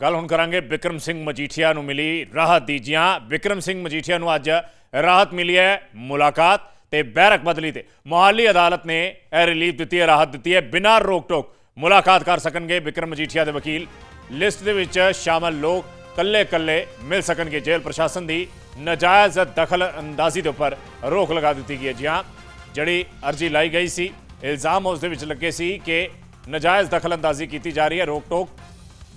ਗੱਲ ਹੁਣ ਕਰਾਂਗੇ ਵਿਕਰਮ ਸਿੰਘ ਮਜੀਠੀਆ ਨੂੰ ਮਿਲੀ ਰਾਹਤ ਦੀ। ਜੀ ਹਾਂ, ਵਿਕਰਮ ਸਿੰਘ ਮਜੀਠੀਆ ਨੂੰ ਅੱਜ ਰਾਹਤ ਮਿਲੀ ਹੈ ਮੁਲਾਕਾਤ ਤੇ ਬੈਰਕ ਬਦਲੀ ਤੇ ਮੁਹਾਲੀ ਅਦਾਲਤ ਨੇ ਇਹ ਰਿਲੀਫ ਦਿੱਤੀ ਹੈ, ਰਾਹਤ ਦਿੱਤੀ ਹੈ। ਬਿਨਾਂ ਰੋਕ ਟੋਕ ਮੁਲਾਕਾਤ ਕਰ ਸਕਣਗੇ ਵਿਕਰਮ ਮਜੀਠੀਆ ਦੇ ਵਕੀਲ। ਲਿਸਟ ਦੇ ਵਿੱਚ ਸ਼ਾਮਲ ਲੋਕ ਕੱਲੇ ਕੱਲੇ ਮਿਲ ਸਕਣਗੇ। ਜੇਲ੍ਹ ਪ੍ਰਸ਼ਾਸਨ ਦੀ ਨਜਾਇਜ਼ ਦਖਲ ਅੰਦਾਜ਼ੀ ਦੇ ਉੱਪਰ ਰੋਕ ਲਗਾ ਦਿੱਤੀ ਗਈ ਹੈ। ਜੀ ਹਾਂ, ਜਿਹੜੀ ਅਰਜੀ ਲਾਈ ਗਈ ਸੀ, ਇਲਜ਼ਾਮ ਉਸ ਦੇ ਵਿੱਚ ਲੱਗੇ ਸੀ ਕਿ ਨਜਾਇਜ਼ ਦਖਲ ਅੰਦਾਜ਼ੀ ਕੀਤੀ ਜਾ ਰਹੀ ਹੈ। ਰੋਕ ਟੋਕ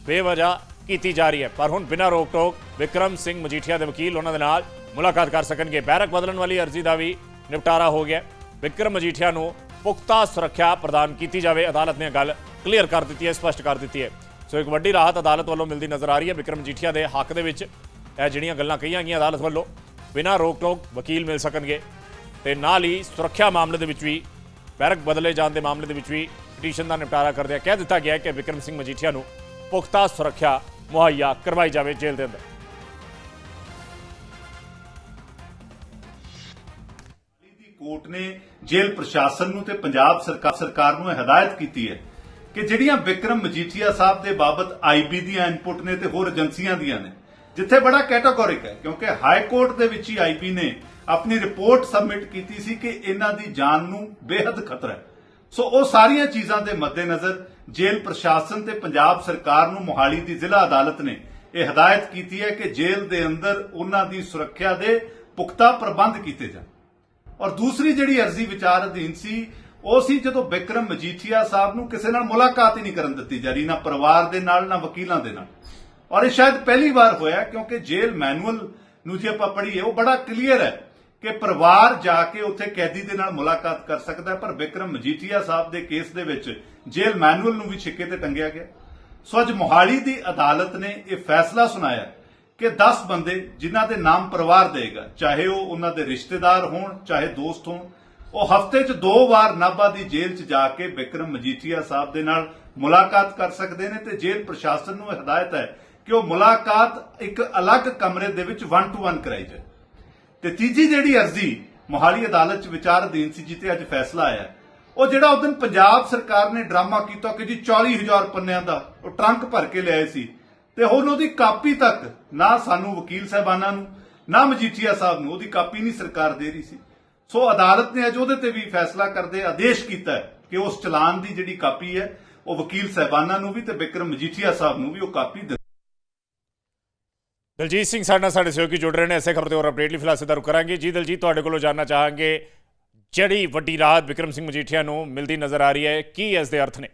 ਬੇਵਜ੍ਹਾ ਕੀਤੀ ਜਾ ਰਹੀ ਹੈ। ਪਰ ਹੁਣ ਬਿਨਾਂ ਰੋਕ ਟੋਕ ਵਿਕਰਮ ਸਿੰਘ ਮਜੀਠੀਆ ਦੇ ਵਕੀਲ ਉਹਨਾਂ ਦੇ ਨਾਲ ਮੁਲਾਕਾਤ ਕਰ ਸਕਣਗੇ। ਬੈਰਕ ਬਦਲਣ ਵਾਲੀ ਅਰਜ਼ੀ ਦਾ ਵੀ ਨਿਪਟਾਰਾ ਹੋ ਗਿਆ। ਵਿਕਰਮ ਮਜੀਠੀਆ ਨੂੰ ਪੁਖਤਾ ਸੁਰੱਖਿਆ ਪ੍ਰਦਾਨ ਕੀਤੀ ਜਾਵੇ। ਅਦਾਲਤ ਨੇ ਗੱਲ ਕਲੀਅਰ ਕਰ ਦਿੱਤੀ ਹੈ, ਸਪਸ਼ਟ ਕਰ ਦਿੱਤੀ ਹੈ। ਸੋ ਇੱਕ ਵੱਡੀ ਰਾਹਤ ਅਦਾਲਤ ਵੱਲੋਂ ਮਿਲਦੀ ਨਜ਼ਰ ਆ ਰਹੀ ਹੈ। ਵਿਕਰਮ ਮਜੀਠੀਆ ਦੇ ਹੱਕ ਦੇ ਵਿੱਚ ਇਹ ਜਿਹੜੀਆਂ ਗੱਲਾਂ ਕਹੀਆਂ ਗਈਆਂ ਅਦਾਲਤ ਵੱਲੋਂ, ਬਿਨਾਂ ਰੋਕ ਟੋਕ ਵਕੀਲ ਮਿਲ ਸਕਣਗੇ। ਤੇ ਨਾਲ ਹੀ ਸੁਰੱਖਿਆ ਮਾਮਲੇ ਦੇ ਵਿੱਚ ਵੀ, ਬੈਰਕ ਬਦਲੇ ਜਾਣ ਦੇ ਮਾਮਲੇ ਦੇ ਵਿੱਚ ਵੀ ਪਟੀਸ਼ਨ ਦਾ ਨਿਪਟਾਰਾ ਕਰਦਿਆਂ ਕਹਿ ਦਿੱਤਾ ਗਿਆ ਕਿ ਵਿਕਰਮ ਸਿੰਘ ਮਜੀਠੀਆ ਨੂੰ ਪੁਖਤਾ ਸੁਰੱਖਿਆ ਮੁਹੱਈਆ ਕਰਵਾਈ ਜਾਵੇ ਜੇਲ੍ਹ ਦੇ ਅੰਦਰ। ਕੋਰਟ ਨੇ ਜੇਲ੍ਹ ਪ੍ਰਸ਼ਾਸਨ ਨੂੰ ਤੇ ਪੰਜਾਬ ਸਰਕਾਰ ਸਰਕਾਰ ਨੂੰ ਹਦਾਇਤ ਕੀਤੀ ਹੈ ਕਿ ਜਿਹੜੀਆਂ ਵਿਕਰਮ ਮਜੀਠੀਆ ਸਾਹਿਬ ਦੇ ਬਾਬਤ ਆਈਬੀ ਦੀਆਂ ਇਨਪੁਟ ਨੇ ਤੇ ਹੋਰ ਏਜੰਸੀਆਂ ਦੀਆਂ ਨੇ, ਜਿੱਥੇ ਬੜਾ ਕੈਟਾਗੋਰਿਕ ਹੈ, ਕਿਉਂਕਿ ਹਾਈ ਕੋਰਟ ਦੇ ਵਿੱਚ ਹੀ ਆਈਬੀ ਨੇ ਆਪਣੀ ਰਿਪੋਰਟ ਸਬਮਿਟ ਕੀਤੀ ਸੀ ਕਿ ਇਹਨਾਂ ਦੀ ਜਾਨ ਨੂੰ ਬੇਹੱਦ ਖਤਰਾ ਹੈ। ਸੋ ਉਹ ਸਾਰੀਆਂ ਚੀਜ਼ਾਂ ਦੇ ਮੱਦੇਨਜ਼ਰ ਜੇਲ੍ਹ ਪ੍ਰਸ਼ਾਸਨ ਤੇ ਪੰਜਾਬ ਸਰਕਾਰ ਨੂੰ ਮੋਹਾਲੀ ਦੀ ਜ਼ਿਲ੍ਹਾ ਅਦਾਲਤ ਨੇ ਇਹ ਹਦਾਇਤ ਕੀਤੀ ਹੈ ਕਿ ਜੇਲ੍ਹ ਦੇ ਅੰਦਰ ਉਹਨਾਂ ਦੀ ਸੁਰੱਖਿਆ ਦੇ ਪੁਖਤਾ ਪ੍ਰਬੰਧ ਕੀਤੇ ਜਾਣ। ਔਰ ਦੂਸਰੀ ਜਿਹੜੀ ਅਰਜ਼ੀ ਵਿਚਾਰ ਅਧੀਨ ਸੀ, ਉਹ ਸੀ ਜਦੋਂ ਬਿਕਰਮ ਮਜੀਠੀਆ ਸਾਹਿਬ ਨੂੰ ਕਿਸੇ ਨਾਲ ਮੁਲਾਕਾਤ ਹੀ ਨਹੀਂ ਕਰਨ ਦਿੱਤੀ ਜਾ ਰਹੀ, ਨਾ ਪਰਿਵਾਰ ਦੇ ਨਾਲ, ਨਾ ਵਕੀਲਾਂ ਦੇ ਨਾਲ। ਔਰ ਇਹ ਸ਼ਾਇਦ ਪਹਿਲੀ ਵਾਰ ਹੋਇਆ, ਕਿਉਂਕਿ ਜੇਲ੍ਹ ਮੈਨੂਅਲ ਨੂੰ ਜੇ ਆਪਾਂ ਪੜ੍ਹੀਏ, ਉਹ ਬੜਾ ਕਲੀਅਰ ਹੈ ਕਿ ਪਰਿਵਾਰ ਜਾ ਕੇ ਉੱਥੇ ਕੈਦੀ ਦੇ ਨਾਲ ਮੁਲਾਕਾਤ ਕਰ ਸਕਦਾ ਪਰ ਵਿਕਰਮ ਮਜੀਠੀਆ ਸਾਹਿਬ ਦੇ ਕੇਸ ਦੇ ਵਿੱਚ ਜੇਲ੍ਹ ਮੈਨੂਅਲ ਨੂੰ ਵੀ ਛਿੱਕੇ ਤੇ ਟੰਗਿਆ ਗਿਆ। ਸੋ ਅੱਜ ਮੋਹਾਲੀ ਦੀ ਅਦਾਲਤ ਨੇ ਇਹ ਫੈਸਲਾ ਸੁਣਾਇਆ ਕਿ 10 ਬੰਦੇ ਜਿਨ੍ਹਾਂ ਦੇ ਨਾਮ ਪਰਿਵਾਰ ਦੇਗਾ, ਚਾਹੇ ਉਹ ਉਹਨਾਂ ਦੇ ਰਿਸ਼ਤੇਦਾਰ ਹੋਣ, ਚਾਹੇ ਦੋਸਤ ਹੋਣ, ਉਹ ਹਫ਼ਤੇ 'ਚ ਦੋ ਵਾਰ ਨਾਭਾ ਦੀ ਜੇਲ੍ਹ 'ਚ ਜਾ ਕੇ ਵਿਕਰਮ ਮਜੀਠੀਆ ਸਾਹਿਬ ਦੇ ਨਾਲ ਮੁਲਾਕਾਤ ਕਰ ਸਕਦੇ ਨੇ ਤੇ ਜੇਲ੍ਹ ਪ੍ਰਸ਼ਾਸਨ ਨੂੰ ਹਦਾਇਤ ਹੈ ਕਿ ਉਹ ਮੁਲਾਕਾਤ ਇੱਕ ਅਲੱਗ ਕਮਰੇ ਦੇ ਵਿੱਚ 1 ਟੂ 1 ਕਰਾਈ ਜਾਏ। ਤੇ ਤੀਜੀ ਜਿਹੜੀ ਅਰਜ਼ੀ ਮੋਹਾਲੀ ਅਦਾਲਤ 'ਚ ਵਿਚਾਰ ਅਧੀਨ ਸੀ, ਜਿੱਤੇ ਅੱਜ ਫੈਸਲਾ ਆਇਆ, ਉਹ ਜਿਹੜਾ ਉਸ ਦਿਨ ਪੰਜਾਬ ਸਰਕਾਰ ਨੇ ਡਰਾਮਾ ਕੀਤਾ ਕਿ ਜੀ 40000 ਪੰਨਿਆਂ ਦਾ, ਉਹ ਟਰੰਕ ਭਰ ਕੇ ਲਿਆਏ ਸੀ। ਤੇ ਹੁਣ ਉਹਦੀ ਕਾਪੀ ਤੱਕ ਨਾ ਸਾਨੂੰ ਵਕੀਲ ਸਾਹਿਬਾਨਾਂ ਨੂੰ, ਨਾ ਮਜੀਠੀਆ ਸਾਹਿਬ ਨੂੰ, ਉਹਦੀ ਕਾਪੀ ਨਹੀਂ ਸਰਕਾਰ ਦੇ ਰਹੀ ਸੀ। ਸੋ ਅਦਾਲਤ ਨੇ ਅੱਜ ਉਹਦੇ ਤੇ ਵੀ ਫੈਸਲਾ ਕਰਦੇ ਆਦੇਸ਼ ਕੀਤਾ ਕਿ ਉਸ ਚਲਾਨ ਦੀ ਜਿਹੜੀ ਕਾਪੀ ਹੈ, ਉਹ ਵਕੀਲ ਸਾਹਿਬਾਨਾਂ ਨੂੰ ਵੀ ਤੇ ਬਿਕਰਮ ਮਜੀਠੀਆ ਸਾਹਿਬ ਨੂੰ ਵੀ ਉਹ ਕਾਪੀ ਦੇ ਦਲਜੀਤ ਸਿੰਘ ਸਾਡੇ ਨਾਲ ਸਾਡੇ ਸਹਿਯੋਗੀ ਜੁੜ ਰਹੇ ਨੇ ਐਸੇ ਖਬਰ ਤੇ ਹੋਰ ਅਪਡੇਟ ਲਈ ਫਿਲਹਾਲ ਸਿੱਧਾ ਰੁਕ ਕਰਾਂਗੇ। ਜੀ ਦਲਜੀਤ, ਤੁਹਾਡੇ ਕੋਲੋਂ ਜਾਨਣਾ ਚਾਹਾਂਗੇ, ਜਿਹੜੀ ਵੱਡੀ ਰਾਹਤ ਵਿਕਰਮ ਸਿੰਘ ਮਜੀਠੀਆ ਨੂੰ ਮਿਲਦੀ ਨਜ਼ਰ ਆ ਰਹੀ ਹੈ, ਕੀ ਇਸ ਦੇ ਅਰਥ ਨੇ?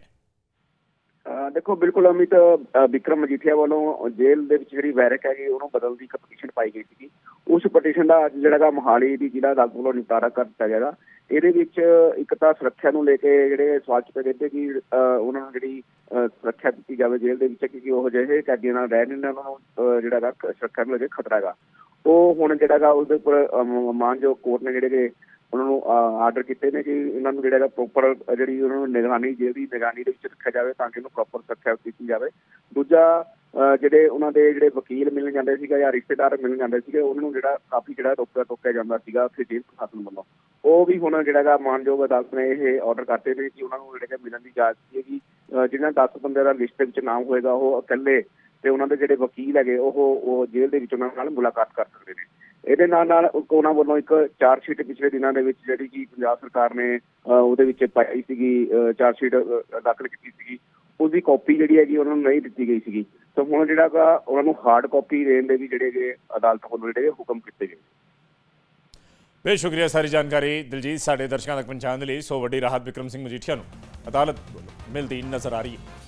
ਦੇਖੋ, ਬਿਲਕੁਲ ਅਮਿਤ ਅਹ ਵਿਕਰਮ ਮਜੀਠੀਆ ਵੱਲੋਂ ਜੇਲ੍ਹ ਦੇ ਵਿੱਚ ਜਿਹੜੀ ਵੈਰਕ ਹੈਗੀ, ਉਹਨੂੰ ਬਦਲਣ ਦੀ ਇੱਕ ਪਟੀਸ਼ਨ ਪਾਈ ਗਈ ਸੀਗੀ। ਉਸ ਪਟੀਸ਼ਨ ਦਾ ਅੱਜ ਜਿਹੜਾ ਗਾ ਮੋਹਾਲੀ ਦੀ ਜ਼ਿਲ੍ਹਾ ਅਦਾਲਤ ਵੱਲੋਂ ਨਿਪਟਾਰਾ ਕਰ ਦਿੱਤਾ ਗਿਆ ਇਹਦੇ ਵਿੱਚ ਇੱਕ ਤਾਂ ਸੁਰੱਖਿਆ ਨੂੰ ਲੈ ਕੇ ਜਿਹੜੇ ਸਵਾਲ ਚੁੱਕੇ ਗਏ ਕਿ, ਅਹ, ਉਹਨਾਂ ਨੂੰ ਜਿਹੜੀ, ਅਹ, ਸੁਰੱਖਿਆ ਦਿੱਤੀ ਜਾਵੇ ਜੇਲ੍ਹ ਦੇ ਵਿੱਚ, ਕਿਉਂਕਿ ਉਹ ਜਿਹੇ ਕੈਦੀਆਂ ਨਾਲ ਰਹਿ ਨਹੀਂ ਉਹਨਾਂ ਨੂੰ ਜਿਹੜਾ ਗਾ ਸੁਰੱਖਿਆ ਨੂੰ ਲੈ ਕੇ ਖਤਰਾ ਹੈਗਾ। ਉਹ ਹੁਣ ਜਿਹੜਾ ਗਾ ਉਹਦੇ ਉੱਪਰ ਅਹ ਮਾਨਯੋਗ ਕੋਰਟ ਨੇ ਜਿਹੜੇ ਕਿ ਉਹਨਾਂ ਨੂੰ ਆਰਡਰ ਕੀਤੇ ਨੇ ਕਿ ਇਹਨਾਂ ਨੂੰ ਜਿਹੜਾ ਪ੍ਰੋਪਰ ਜਿਹੜੀ ਉਹਨਾਂ ਨੂੰ ਨਿਗਰਾਨੀ, ਜੇਲ੍ਹ ਦੀ ਨਿਗਰਾਨੀ ਦੇ ਵਿੱਚ ਰੱਖਿਆ ਜਾਵੇ ਤਾਂ ਕਿ ਉਹਨੂੰ ਪ੍ਰੋਪਰ ਸੁਰੱਖਿਆ ਦਿੱਤੀ ਜਾਵੇ। ਦੂਜਾ, ਅਹ, ਜਿਹੜੇ ਉਹਨਾਂ ਦੇ ਜਿਹੜੇ ਵਕੀਲ ਮਿਲਣ ਜਾਂਦੇ ਸੀਗਾ ਜਾਂ ਰਿਸ਼ਤੇਦਾਰ ਮਿਲਣ ਜਾਂਦੇ ਸੀਗੇ, ਉਹਨਾਂ ਨੂੰ ਜਿਹੜਾ ਕਾਫੀ ਜਿਹੜਾ ਰੋਕਿਆ ਟੋਕਿਆ ਜਾਂਦਾ ਸੀਗਾ ਉੱਥੇ ਜੇਲ੍ਹ ਪ੍ਰਸ਼ਾਸਨ ਵੱਲੋਂ। ਵੀ ਹੁਣ ਜਿਹੜਾ ਗਾ ਮਾਨਯੋਗ ਅਦਾਲਤ ਨੇ ਇਹ ਆਰਡਰ ਕਰਤੇ ਨੇ ਕਿ ਉਹਨਾਂ ਨੂੰ ਜਿਹੜੇ ਕਿ ਮਿਲਣ ਦੀ ਇਜਾਜ਼ਤ ਸੀਗੀ ਅਹ 10 ਬੰਦੇ ਦਾ ਲਿਸਟ ਦੇ ਵਿੱਚ ਨਾਮ ਹੋਏਗਾ, ਉਹ ਇਕੱਲੇ ਤੇ ਉਹਨਾਂ ਦੇ ਜਿਹੜੇ ਵਕੀਲ ਹੈਗੇ, ਉਹ ਉਹ ਜੇਲ੍ਹ ਦੇ ਵਿੱਚ ਉਹਨਾਂ ਨਾਲ ਮੁਲਾਕਾਤ ਕਰ ਸਕਦੇ ਨੇ। ਇਹਦੇ ਨਾਲ ਨਾਲ ਉਹਨਾਂ ਵੱਲੋਂ ਇੱਕ ਚਾਰਜ ਸ਼ੀਟ ਪਿਛਲੇ ਦਿਨਾਂ ਦੇ ਵਿੱਚ ਜਿਹੜੀ ਕਿ ਪੰਜਾਬ ਸਰਕਾਰ ਨੇ ਉਹਦੇ ਵਿੱਚ ਪਾਈ ਸੀਗੀ ਚਾਰਜ ਸ਼ੀਟ ਦਾਖਲ ਕੀਤੀ ਸੀਗੀ। ਉਹਦੀ ਕਾਪੀ ਜਿਹੜੀ ਹੈਗੀ ਉਹਨਾਂ ਨੂੰ ਨਹੀਂ ਦਿੱਤੀ ਗਈ ਸੀਗੀ। ਤਾਂ ਹੁਣ ਜਿਹੜਾ ਗਾ ਉਹਨਾਂ ਨੂੰ ਹਾਰਡ ਕਾਪੀ ਦੇਣ ਦੇ ਵੀ ਜਿਹੜੇ ਅਦਾਲਤ ਵੱਲੋਂ ਜਿਹੜੇ ਹੁਕਮ ਕੀਤੇ ਗਏ। ਬੇ ਸ਼ੁਕਰੀਆ ਸਾਰੀ ਜਾਣਕਾਰੀ ਦਿਲਜੀਤ, ਸਾਡੇ ਦਰਸ਼ਕਾਂ ਤੱਕ ਪਹੁੰਚਾਉਣ ਦੇ ਲਈ। ਸੋ ਵੱਡੀ ਰਾਹਤ ਵਿਕਰਮ ਸਿੰਘ ਮਜੀਠੀਆ ਨੂੰ ਅਦਾਲਤ ਵੱਲੋਂ ਮਿਲਦੀ ਨਜ਼ਰ ਆ ਰਹੀ ਹੈ।